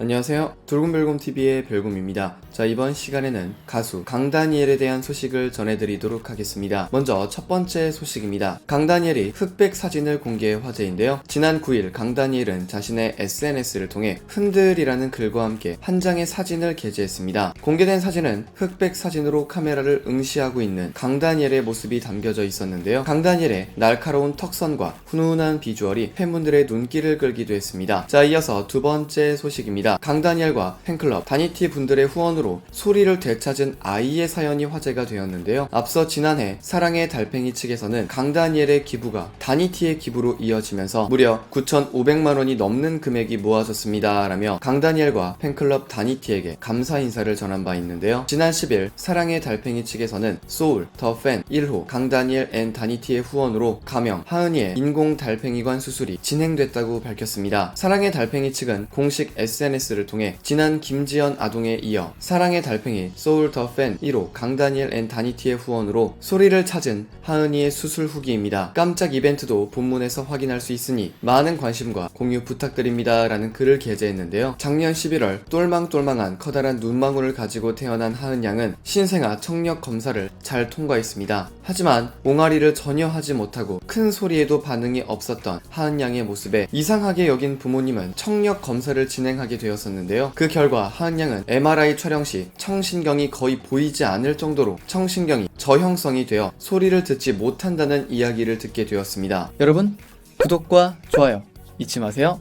안녕하세요. 돌곰별곰TV의 별곰입니다. 자, 이번 시간에는 가수 강다니엘에 대한 소식을 전해드리도록 하겠습니다. 먼저 첫 번째 소식입니다. 강다니엘이 흑백 사진을 공개해 화제인데요. 지난 9일 강다니엘은 자신의 SNS를 통해 흔들이라는 글과 함께 한 장의 사진을 게재했습니다. 공개된 사진은 흑백 사진으로 카메라를 응시하고 있는 강다니엘의 모습이 담겨져 있었는데요. 강다니엘의 날카로운 턱선과 훈훈한 비주얼이 팬분들의 눈길을 끌기도 했습니다. 자, 이어서 두 번째 소식입니다. 강다니엘과 팬클럽 다니티 분들의 후원으로 소리를 되찾은 아이의 사연이 화제가 되었는데요. 앞서 지난해 사랑의 달팽이 측에서는 강다니엘의 기부가 다니티의 기부로 이어지면서 무려 9,500만 원이 넘는 금액이 모아졌습니다. 라며 강다니엘과 팬클럽 다니티에게 감사 인사를 전한 바 있는데요. 지난 10일 사랑의 달팽이 측에서는 소울, 더 팬 1호, 강다니엘 앤 다니티의 후원으로 가명, 하은이의 인공 달팽이관 수술이 진행됐다고 밝혔습니다. 사랑의 달팽이 측은 공식 SNS 를 통해 지난 김지연 아동에 이어 사랑의 달팽이 소울 더 팬 1호 강다니엘 앤 다니티의 후원으로 소리를 찾은 하은이의 수술 후기입니다. 깜짝 이벤트도 본문에서 확인할 수 있으니 많은 관심과 공유 부탁드립니다. 라는 글을 게재했는데요. 작년 11월 똘망똘망한 커다란 눈망울을 가지고 태어난 하은 양은 신생아 청력 검사를 잘 통과했습니다. 하지만 옹알이를 전혀 하지 못하고 큰 소리에도 반응이 없었던 하은 양의 모습에 이상하게 여긴 부모님은 청력 검사를 진행하게 되었 었는데요. 그 결과 하은 양은 MRI 촬영 시 청신경이 거의 보이지 않을 정도로 청신경이 저형성이 되어 소리를 듣지 못한다는 이야기를 듣게 되었습니다. 여러분, 구독과 좋아요 잊지 마세요.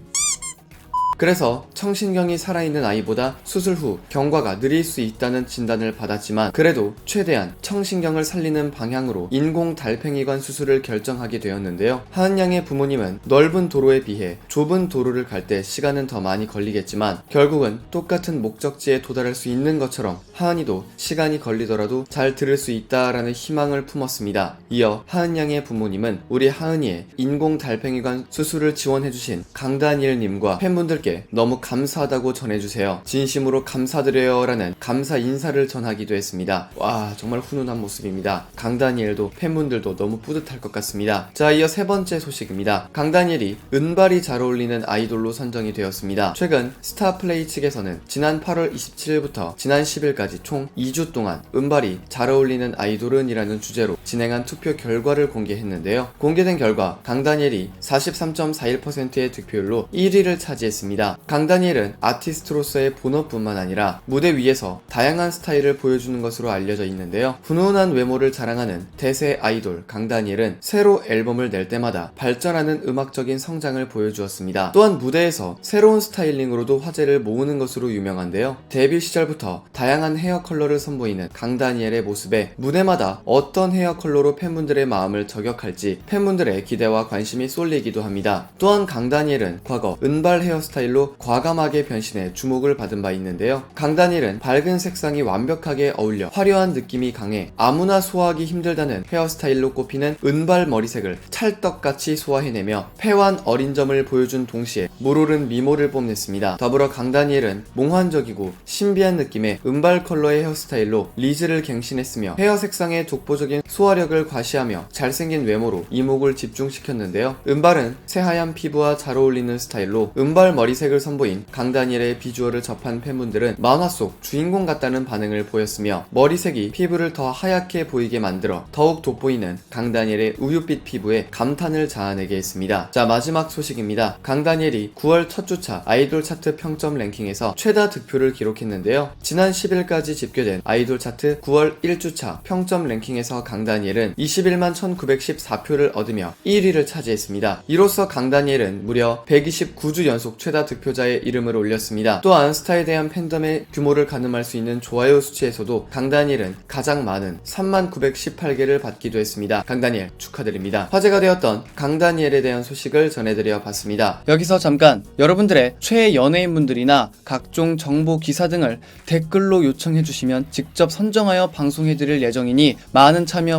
그래서 청신경이 살아있는 아이보다 수술 후 경과가 느릴 수 있다는 진단을 받았지만 그래도 최대한 청신경을 살리는 방향으로 인공 달팽이관 수술을 결정하게 되었는데요. 하은 양의 부모님은 넓은 도로에 비해 좁은 도로를 갈 때 시간은 더 많이 걸리겠지만 결국은 똑같은 목적지에 도달할 수 있는 것처럼 하은이도 시간이 걸리더라도 잘 들을 수 있다라는 희망을 품었습니다. 이어 하은 양의 부모님은 우리 하은이의 인공 달팽이관 수술을 지원해주신 강다니엘님과 팬분들께 너무 감사하다고 전해주세요. 진심으로 감사드려요. 라는 감사 인사를 전하기도 했습니다. 와, 정말 훈훈한 모습입니다. 강다니엘도 팬분들도 너무 뿌듯할 것 같습니다. 자, 이어 세 번째 소식입니다. 강다니엘이 은발이 잘 어울리는 아이돌로 선정이 되었습니다. 최근 스타플레이 측에서는 지난 8월 27일부터 지난 10일까지 총 2주 동안 은발이 잘 어울리는 아이돌은 이라는 주제로 진행한 투표 결과를 공개했는데요. 공개된 결과 강다니엘이 43.41%의 득표율로 1위를 차지했습니다. 강다니엘은 아티스트로서의 본업뿐만 아니라 무대 위에서 다양한 스타일을 보여주는 것으로 알려져 있는데요. 훈훈한 외모를 자랑하는 대세 아이돌 강다니엘은 새로 앨범을 낼 때마다 발전하는 음악적인 성장을 보여주었습니다. 또한 무대에서 새로운 스타일링으로도 화제를 모으는 것으로 유명한데요. 데뷔 시절부터 다양한 헤어 컬러를 선보이는 강다니엘의 모습에 무대마다 어떤 헤어 컬러로 팬분들의 마음을 저격할지 팬분들의 기대와 관심이 쏠리기도 합니다. 또한 강다니엘은 과거 은발 헤어스타일로 과감하게 변신해 주목을 받은 바 있는데요. 강다니엘은 밝은 색상이 완벽하게 어울려 화려한 느낌이 강해 아무나 소화하기 힘들다는 헤어스타일로 꼽히는 은발 머리색을 찰떡같이 소화해내며 패완 어린 점을 보여준 동시에 물오른 미모를 뽐냈습니다. 더불어 강다니엘은 몽환적이고 신비한 느낌의 은발 컬러의 헤어스타일로 리즈를 갱신했으며 헤어 색상의 독보적인 소화 력을 과시하며 잘생긴 외모로 이목을 집중시켰는데요. 은발은 새하얀 피부와 잘 어울리는 스타일로 은발 머리색을 선보인 강다니엘의 비주얼을 접한 팬분들은 만화 속 주인공 같다는 반응을 보였으며 머리색이 피부를 더 하얗게 보이게 만들어 더욱 돋보이는 강다니엘의 우유빛 피부에 감탄을 자아내게 했습니다. 자 마지막 소식입니다. 강다니엘이 9월 첫 주차 아이돌 차트 평점 랭킹에서 최다 득표를 기록했는데요. 지난 10일까지 집계된 아이돌 차트 9월 1주차 평점 랭킹에서 강다니엘 은 21만 1914표를 얻으며 1위를 차지했습니다. 이로써 강다니엘은 무려 129주 연속 최다 득표자의 이름을 올렸습니다. 또한 스타에 대한 팬덤의 규모를 가늠할 수 있는 좋아요 수치에서도 강다니엘은 가장 많은 3만 918개를 받기도 했습니다. 강다니엘 축하드립니다. 화제가 되었던 강다니엘에 대한 소식을 전해드려 봤습니다. 여기서 잠깐 여러분들의 최애 연예인분들이나 각종 정보 기사 등을 댓글로 요청해 주시면 직접 선정하여 방송해 드릴 예정이니 많은 참여